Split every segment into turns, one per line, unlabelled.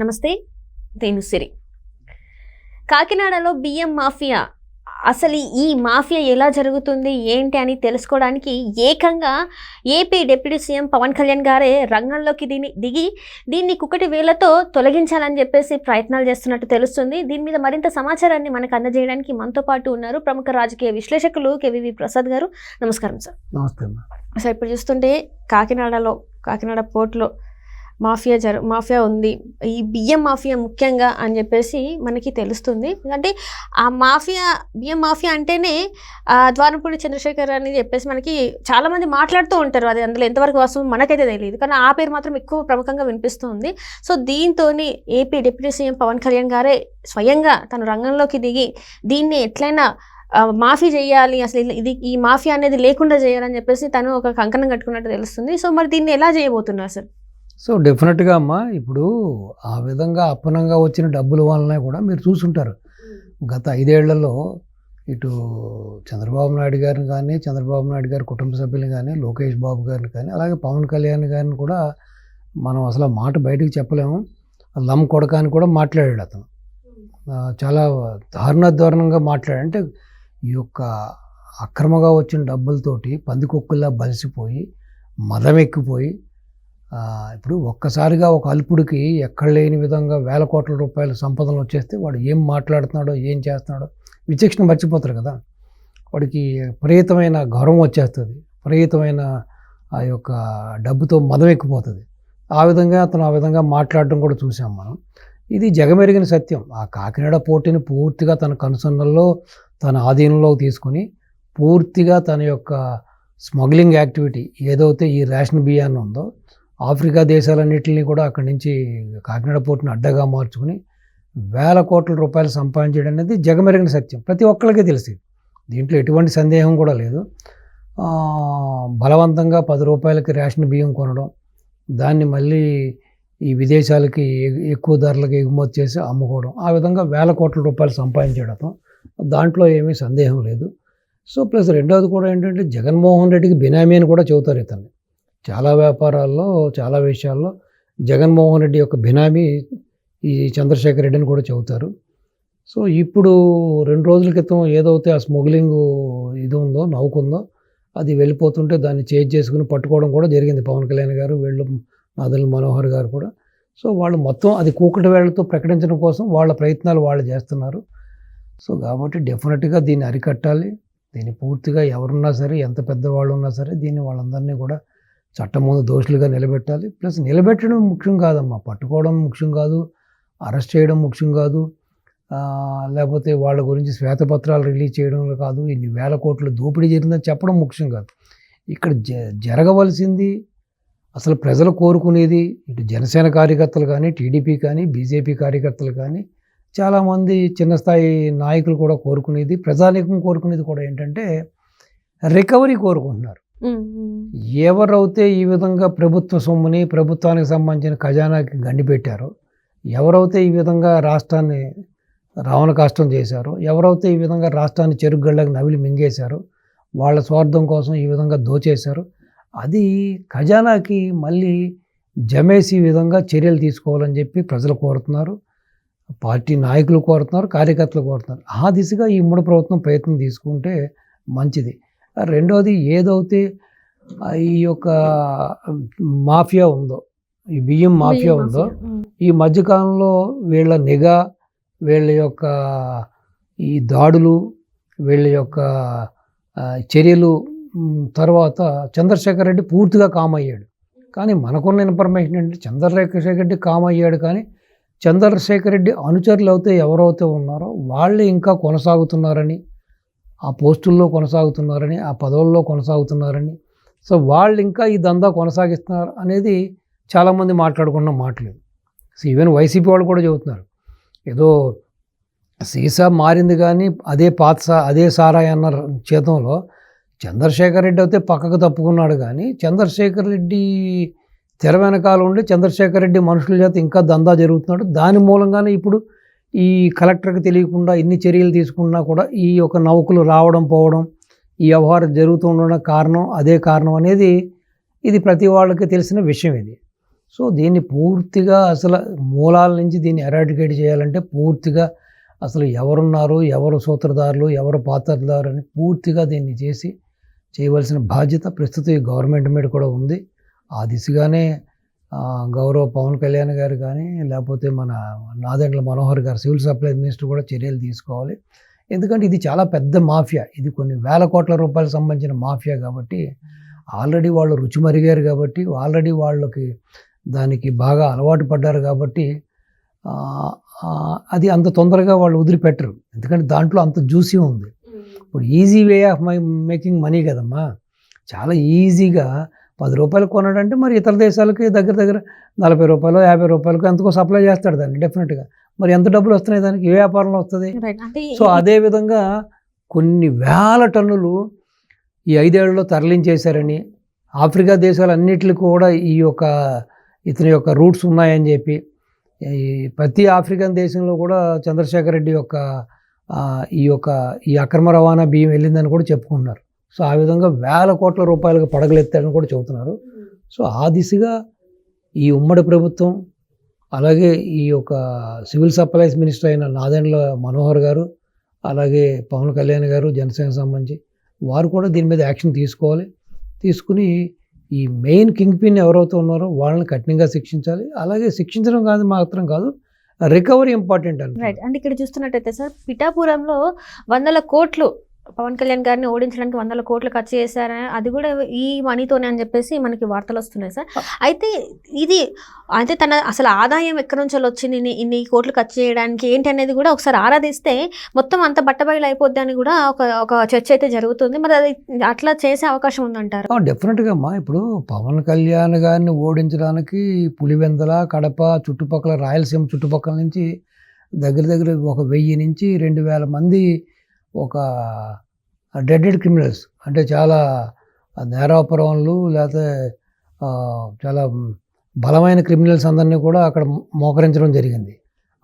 నమస్తే నేను సిరి. కాకినాడలో బియ్యం మాఫియా అసలు ఈ మాఫియా ఎలా జరుగుతుంది ఏంటి అని తెలుసుకోవడానికి ఏకంగా AP deputy CM Pawan Kalyan గారే రంగంలోకి దీని దిగి దీన్ని కుక్కటి వేలతో తొలగించాలని చెప్పేసి ప్రయత్నాలు చేస్తున్నట్టు తెలుస్తుంది. దీని మీద మరింత సమాచారాన్ని మనకు అందజేయడానికి మనతో పాటు ఉన్నారు ప్రముఖ రాజకీయ విశ్లేషకులు కేవీవి ప్రసాద్ గారు. నమస్కారం సార్.
నమస్తే
అసలు ఇప్పుడు చూస్తుంటే కాకినాడలో కాకినాడ పోర్ట్లో మాఫియా జరు మాఫియా ఉంది. ఈ బియ్యం మాఫియా ముఖ్యంగా అని చెప్పేసి మనకి తెలుస్తుంది. అంటే ఆ మాఫియా బియ్యం మాఫియా అంటేనే ద్వారపూడి ద్వారంపూడి చంద్రశేఖర్ అని చెప్పేసి మనకి చాలామంది మాట్లాడుతూ ఉంటారు. అది అందులో ఎంతవరకు వాస్తవం మనకైతే తెలియదు. కానీ ఆ పేరు మాత్రం ఎక్కువ ప్రముఖంగా వినిపిస్తుంది. సో దీంతో AP deputy CM Pawan Kalyan గారే స్వయంగా తను రంగంలోకి దిగి దీన్ని ఎట్లయినా మాఫీ చేయాలి. అసలు ఇది- ఇది ఈ మాఫియా అనేది లేకుండా చేయాలని చెప్పేసి తను ఒక కంకణం కట్టుకున్నట్టు తెలుస్తుంది. సో మరి దీన్ని ఎలా చేయబోతున్నారు సార్
సో డెఫినెట్గా అమ్మా ఇప్పుడు ఆ విధంగా అప్పనంగా వచ్చిన డబ్బుల వలన కూడా మీరు చూసుంటారు. గత ఐదేళ్ళలో ఇటు చంద్రబాబు నాయుడు గారిని కానీ చంద్రబాబు నాయుడు గారి కుటుంబ సభ్యులు కానీ లోకేష్ బాబు గారిని కానీ అలాగే పవన్ కళ్యాణ్ గారిని కూడా మనం అసలు మాట బయటికి చెప్పలేము. లమ్ కొడక అని కూడా మాట్లాడాడు అతను. చాలా దారుణ దారుణంగా మాట్లాడాడు. అంటే ఈ యొక్క అక్రమంగా వచ్చిన డబ్బులతోటి పందికొక్కుల్లా బలిసిపోయి మదం ఎక్కిపోయి ఇప్పుడు ఒక్కసారిగా ఒక అల్పుడికి ఎక్కడ లేని విధంగా వేల కోట్ల రూపాయల సంపదలు వచ్చేస్తే వాడు ఏం మాట్లాడుతున్నాడో ఏం చేస్తున్నాడో విచక్షణ మర్చిపోతారు కదా. వాడికి విపరీతమైన గౌరవం వచ్చేస్తుంది. విపరీతమైన ఆ యొక్క డబ్బుతో మదం ఎక్కిపోతుంది ఆ విధంగా అతను ఆ విధంగా మాట్లాడడం కూడా చూసాం మనం. ఇది జగమెరిగిన సత్యం. ఆ కాకినాడ పోటీని పూర్తిగా తన కనుసన్నల్లో తన ఆధీనంలోకి తీసుకొని పూర్తిగా తన యొక్క స్మగ్లింగ్ యాక్టివిటీ ఏదైతే ఈ రేషన్ బియ్యాన్ని ఉందో ఆఫ్రికా దేశాలన్నింటినీ కూడా అక్కడి నుంచి కాకినాడ పోర్టును అడ్డగా మార్చుకుని వేల కోట్ల రూపాయలు సంపాదించడం అనేది జగమెరిగిన సత్యం. ప్రతి ఒక్కరికి తెలిసి దీంట్లో ఎటువంటి సందేహం కూడా లేదు. బలవంతంగా పది రూపాయలకి రేషన్ బియ్యం కొనడం దాన్ని మళ్ళీ ఈ విదేశాలకి ఎక్కువ ధరలకు ఎగుమతి చేసి అమ్ముకోవడం ఆ విధంగా వేల కోట్ల రూపాయలు సంపాదించడం దాంట్లో ఏమీ సందేహం లేదు. సో ప్లస్ రెండవది కూడా ఏంటంటే జగన్మోహన్ రెడ్డికి బినామీ అని కూడా చెబుతారు ఇతన్ని. చాలా వ్యాపారాల్లో చాలా విషయాల్లో జగన్మోహన్ రెడ్డి యొక్క బినామీ ఈ చంద్రశేఖర్ రెడ్డిని కూడా చెబుతారు. సో ఇప్పుడు రెండు రోజుల క్రితం ఏదైతే ఆ స్మగ్లింగ్ ఇది ఉందో నవ్వుకుందో అది వెళ్ళిపోతుంటే దాన్ని చేజ్ చేసుకుని పట్టుకోవడం కూడా జరిగింది పవన్ కళ్యాణ్ గారు వీళ్ళు నాదల్ మనోహర్ గారు కూడా. సో వాళ్ళు మొత్తం అది కూకటి వేళ్ళతో ప్రకటించడం కోసం వాళ్ళ ప్రయత్నాలు వాళ్ళు చేస్తున్నారు. సో కాబట్టి డెఫినెట్గా దీన్ని అరికట్టాలి. దీన్ని పూర్తిగా ఎవరున్నా సరే ఎంత పెద్దవాళ్ళు ఉన్నా సరే దీన్ని వాళ్ళందరినీ కూడా చట్టం ముందు దోషులుగా నిలబెట్టాలి. ప్లస్ నిలబెట్టడం ముఖ్యం కాదమ్మా. పట్టుకోవడం ముఖ్యం కాదు. అరెస్ట్ చేయడం ముఖ్యం కాదు. లేకపోతే వాళ్ళ గురించి శ్వేతపత్రాలు రిలీజ్ చేయడం కాదు. ఇన్ని వేల కోట్లు దోపిడీ జరిగిందని చెప్పడం ముఖ్యం కాదు. ఇక్కడ జ జరగవలసింది అసలు ప్రజలు కోరుకునేది ఇటు జనసేన కార్యకర్తలు కానీ టీడీపీ కానీ బీజేపీ కార్యకర్తలు కానీ చాలామంది చిన్న స్థాయి నాయకులు కూడా కోరుకునేది ప్రజానీకం కోరుకునేది కూడా ఏంటంటే రికవరీ కోరుకుంటున్నారు. ఎవరైతే ఈ విధంగా ప్రభుత్వ సొమ్ముని ప్రభుత్వానికి సంబంధించిన ఖజానాకి గండిపెట్టారో ఎవరైతే ఈ విధంగా రాష్ట్రాన్ని రావణ కష్టం చేశారో ఎవరైతే ఈ విధంగా రాష్ట్రాన్ని చెరుగళ్ళకి నవిలి మింగేశారో వాళ్ళ స్వార్థం కోసం ఈ విధంగా దోచేశారు అది ఖజానాకి మళ్ళీ జమేసి విధంగా చర్యలు తీసుకోవాలని చెప్పి ప్రజలు కోరుతున్నారు. పార్టీ నాయకులు కోరుతున్నారు కార్యకర్తలు కోరుతున్నారు. ఆ దిశగా ఈ మూడు ప్రభుత్వం ప్రయత్నం తీసుకుంటే మంచిది. రెండోది ఏదైతే ఈ యొక్క మాఫియా ఉందో ఈ బియ్యం మాఫియా ఉందో. ఈ మధ్యకాలంలో వీళ్ళ నిఘా వీళ్ళ యొక్క ఈ దాడులు వీళ్ళ యొక్క చర్యలు తర్వాత చంద్రశేఖర్ రెడ్డి పూర్తిగా కామ్ అయ్యాడు కానీ మనకున్న ఇన్ఫర్మేషన్ ఏంటంటే చంద్రశేఖర్ రెడ్డి కామ్ అయ్యాడు కానీ చంద్రశేఖర్ రెడ్డి అనుచరులు అయితే ఎవరైతే ఉన్నారో వాళ్ళు ఇంకా కొనసాగుతున్నారని ఆ పోస్టుల్లో కొనసాగుతున్నారని ఆ పదవుల్లో కొనసాగుతున్నారని. సో వాళ్ళు ఇంకా ఈ దందా కొనసాగిస్తున్నారు అనేది చాలామంది మాట్లాడుకున్న మాటలు. సో ఈవెన్ వైసీపీ వాళ్ళు కూడా చెబుతున్నారు. ఏదో సీసా మారింది కానీ అదే పాత అదే సారాయి అన్న చేతంలో చంద్రశేఖర్ రెడ్డి అయితే పక్కకు తప్పుకున్నాడు కానీ చంద్రశేఖర్ రెడ్డి తెర వెనకాల ఉండి చంద్రశేఖర్ రెడ్డి మనుషుల చేత ఇంకా దందా జరుగుతున్నాడు. దాని మూలంగానే ఇప్పుడు ఈ కలెక్టర్కి తెలియకుండా ఎన్ని చర్యలు తీసుకున్నా కూడా ఈ యొక్క నౌకలు రావడం పోవడం ఈ వ్యవహారం జరుగుతూ ఉండడం కారణం అదే కారణం అనేది ఇది ప్రతి వాళ్ళకి తెలిసిన విషయం ఇది. సో దీన్ని పూర్తిగా అసలు మూలాల నుంచి దీన్ని ఎరాడికేట్ చేయాలంటే పూర్తిగా అసలు ఎవరున్నారు ఎవరు సూత్రధారులు ఎవరు పాత్రధారు అని పూర్తిగా దీన్ని చేసి చేయవలసిన బాధ్యత ప్రస్తుతం ఈ గవర్నమెంట్ మీద కూడా ఉంది. ఆ దిశగానే గౌరవ పవన్ కళ్యాణ్ గారు కానీ లేకపోతే మన నాదెండ్ల మనోహర్ గారు సివిల్ సప్లై మినిస్టర్ కూడా చర్యలు తీసుకోవాలి. ఎందుకంటే ఇది చాలా పెద్ద మాఫియా. ఇది కొన్ని వేల కోట్ల రూపాయలకు సంబంధించిన మాఫియా కాబట్టి ఆల్రెడీ వాళ్ళు రుచి మరిగారు కాబట్టి ఆల్రెడీ వాళ్ళకి దానికి బాగా అలవాటు పడ్డారు కాబట్టి అది అంత తొందరగా వాళ్ళు వదిలిపెట్టరు. ఎందుకంటే దాంట్లో అంత జ్యూసీ ఉంది. ఇప్పుడు easy way of my making money కదమ్మా. చాలా ఈజీగా పది రూపాయలు కొనడంటే మరి ఇతర దేశాలకి దగ్గర దగ్గర నలభై రూపాయలు యాభై రూపాయలకు ఎంతకో సప్లై చేస్తాడు దాన్ని డెఫినెట్గా మరి ఎంత డబ్బులు వస్తున్నాయి దానికి? ఏ వ్యాపారంలో వస్తుంది? సో అదే విధంగా కొన్ని వేల టన్నులు ఈ ఐదేళ్ళలో తరలించేశారని ఆఫ్రికా దేశాలన్నిటికి కూడా ఈ యొక్క ఇతని యొక్క రూట్స్ ఉన్నాయని చెప్పి ఈ ప్రతి ఆఫ్రికన్ దేశంలో కూడా చంద్రశేఖర్ రెడ్డి యొక్క ఈ యొక్క ఈ అక్రమ రవాణా బియ్యం వెళ్ళిందని కూడా చెప్పుకుంటున్నారు. సో ఆ విధంగా వేల కోట్ల రూపాయలకు పడగలెత్తాడని కూడా చెబుతున్నారు. సో ఆ దిశగా ఈ ఉమ్మడి ప్రభుత్వం అలాగే ఈ యొక్క సివిల్ సప్లైస్ మినిస్టర్ అయిన నాదెండ్ల మనోహర్ గారు అలాగే పవన్ కళ్యాణ్ గారు జనసేన సంబంధించి వారు కూడా దీని మీద యాక్షన్ తీసుకోవాలి. తీసుకుని ఈ మెయిన్ కింగ్ పిన్ ఎవరైతే ఉన్నారో వాళ్ళని కఠినంగా శిక్షించాలి. అలాగే శిక్షించడం కాదు మాత్రం కాదు రికవరీ ఇంపార్టెంట్ అండి
రైట్ అంటే ఇక్కడ చూస్తున్నట్టయితే సార్ పిఠాపురంలో వందల కోట్లు పవన్ కళ్యాణ్ గారిని ఓడించడానికి వందల కోట్లు ఖర్చు చేశారని అది కూడా ఈ మనీతోనే అని చెప్పేసి మనకి వార్తలు వస్తున్నాయి సార్. అయితే ఇది అయితే తన అసలు ఆదాయం ఎక్కడి నుంచి వచ్చింది? ఇన్ని ఇన్ని కోట్లు ఖర్చు చేయడానికి ఏంటి అనేది కూడా ఒకసారి ఆరాధిస్తే మొత్తం అంత బట్టబయలు అయిపోద్ది అని కూడా ఒక ఒక చర్చ అయితే జరుగుతుంది. మరి అది అట్లా చేసే అవకాశం ఉందంటారు?
డెఫినెట్గా అమ్మా. ఇప్పుడు పవన్ కళ్యాణ్ గారిని ఓడించడానికి పులివెందల కడప చుట్టుపక్కల రాయలసీమ చుట్టుపక్కల నుంచి దగ్గర దగ్గర ఒక వెయ్యి నుంచి రెండు వేల మంది ఒక డెడెడ్ క్రిమినల్స్ అంటే చాలా నేరాపరవన్లు లేకపోతే చాలా బలమైన క్రిమినల్స్ అందరినీ కూడా అక్కడ మోకరించడం జరిగింది.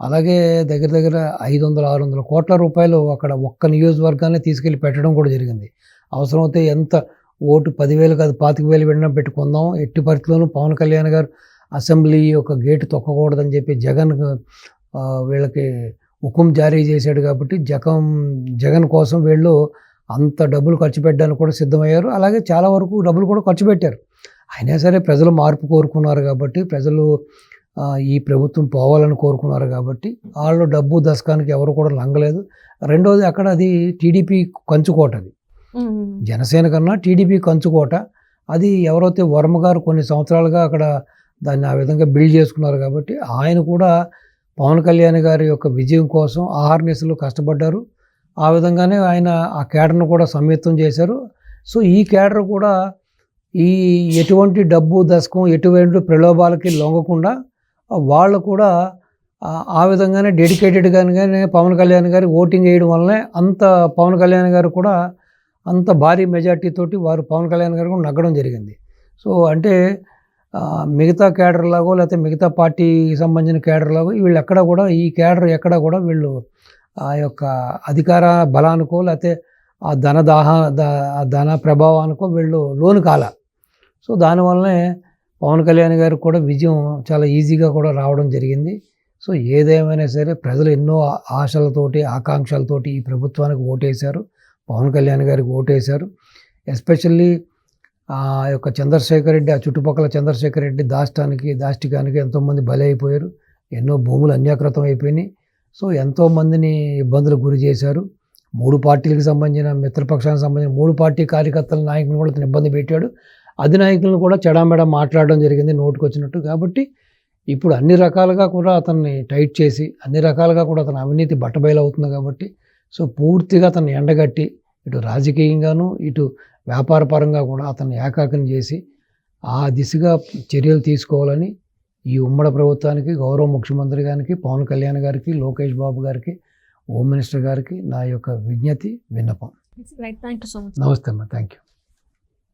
అలాగే దగ్గర దగ్గర ఐదు వందల ఆరు వందల కోట్ల రూపాయలు అక్కడ ఒక్క నియోజకవర్గాన్ని తీసుకెళ్ళి పెట్టడం కూడా జరిగింది. అవసరమైతే ఎంత ఓటు పదివేలు కాదు పాతిక వేలు వెళ్ళినా పెట్టుకుందాం. ఎట్టి పరిస్థితుల్లోనూ పవన్ కళ్యాణ్ గారు అసెంబ్లీ యొక్క గేటు తొక్కకూడదని చెప్పి జగన్ వీళ్ళకి హుకుం జారీ చేశాడు కాబట్టి జగన్ జగన్ కోసం వీళ్ళు అంత డబ్బులు ఖర్చు పెట్టడానికి కూడా సిద్ధమయ్యారు. అలాగే చాలా వరకు డబ్బులు కూడా ఖర్చు పెట్టారు. అయినా సరే ప్రజలు మార్పు కోరుకున్నారు కాబట్టి ప్రజలు ఈ ప్రభుత్వం పోవాలని కోరుకున్నారు కాబట్టి వాళ్ళు డబ్బు దశకానికి ఎవరు కూడా లంగలేదు. రెండోది అక్కడ అది టీడీపీ కంచుకోట అది. జనసేన కన్నా టీడీపీ కంచుకోట అది ఎవరైతే వర్మ గారు కొన్ని సంవత్సరాలుగా అక్కడ దాన్ని ఆ విధంగా బిల్డ్ చేసుకున్నారు కాబట్టి ఆయన కూడా పవన్ కళ్యాణ్ గారి యొక్క విజయం కోసం ఆహార్నిశలు కష్టపడ్డారు. ఆ విధంగానే ఆయన ఆ కేడర్ను కూడా సమ్మితం చేశారు. సో ఈ కేడర్ కూడా ఈ ఎటువంటి డబ్బు దశకం ఎటువంటి ప్రలోభాలకి లొంగకుండా వాళ్ళు కూడా ఆ- ఆ విధంగానే డెడికేటెడ్గానే పవన్ కళ్యాణ్ గారి ఓటింగ్ వేయడం వల్లనే అంత పవన్ కళ్యాణ్ గారు కూడా అంత భారీ మెజార్టీతోటి వారు పవన్ కళ్యాణ్ గారు కూడా నగ్గడం జరిగింది. సో అంటే మిగతా కేడర్ లాగో లేకపోతే మిగతా పార్టీకి సంబంధించిన కేడర్ లాగో వీళ్ళు ఎక్కడ కూడా ఈ కేడర్ ఎక్కడ కూడా వీళ్ళు ఆ యొక్క అధికార బలానికో లేకపోతే ఆ ధన దాహ ధన ప్రభావానికో వీళ్ళు లోను కాల. సో దానివల్లనే పవన్ కళ్యాణ్ గారికి కూడా విజయం చాలా ఈజీగా కూడా రావడం జరిగింది. సో ఏదేమైనా సరే ప్రజలు ఎన్నో ఆశలతోటి ఆకాంక్షలతోటి ఈ ప్రభుత్వానికి ఓటేశారు. పవన్ కళ్యాణ్ గారికి ఓటేశారు. ఎస్పెషల్లీ ఆ యొక్క చంద్రశేఖర్ రెడ్డి ఆ చుట్టుపక్కల చంద్రశేఖర్ రెడ్డి దాష్టానికి దాష్టికానికి ఎంతోమంది బలి అయిపోయారు ఎన్నో భూములు అన్యాకృతం అయిపోయినాయి. సో ఎంతోమందిని ఇబ్బందులకు గురి చేశారు. మూడు పార్టీలకు సంబంధించిన మిత్రపక్షానికి సంబంధించిన మూడు పార్టీ కార్యకర్తల నాయకులను కూడా అతను ఇబ్బంది పెట్టాడు. అధినాయకులను కూడా చెడామెడ మాట్లాడడం జరిగింది నోటుకు వచ్చినట్టు కాబట్టి ఇప్పుడు అన్ని రకాలుగా కూడా అతన్ని టైట్ చేసి అన్ని రకాలుగా కూడా అతని అవినీతి బట్టబయలవుతుంది కాబట్టి సో పూర్తిగా అతన్ని ఎండగట్టి ఇటు రాజకీయంగాను ఇటు వ్యాపార పరంగా కూడా అతన్ని ఏకాకిని చేసి ఆ దిశగా చర్యలు తీసుకోవాలని ఈ ఉమ్మడి ప్రభుత్వానికి గౌరవ ముఖ్యమంత్రి గారికి పవన్ కళ్యాణ్ గారికి లోకేష్ బాబు గారికి హోమ్ మినిస్టర్ గారికి నా యొక్క విజ్ఞప్తి విన్నపం. నమస్తే అమ్మా థ్యాంక్ యూ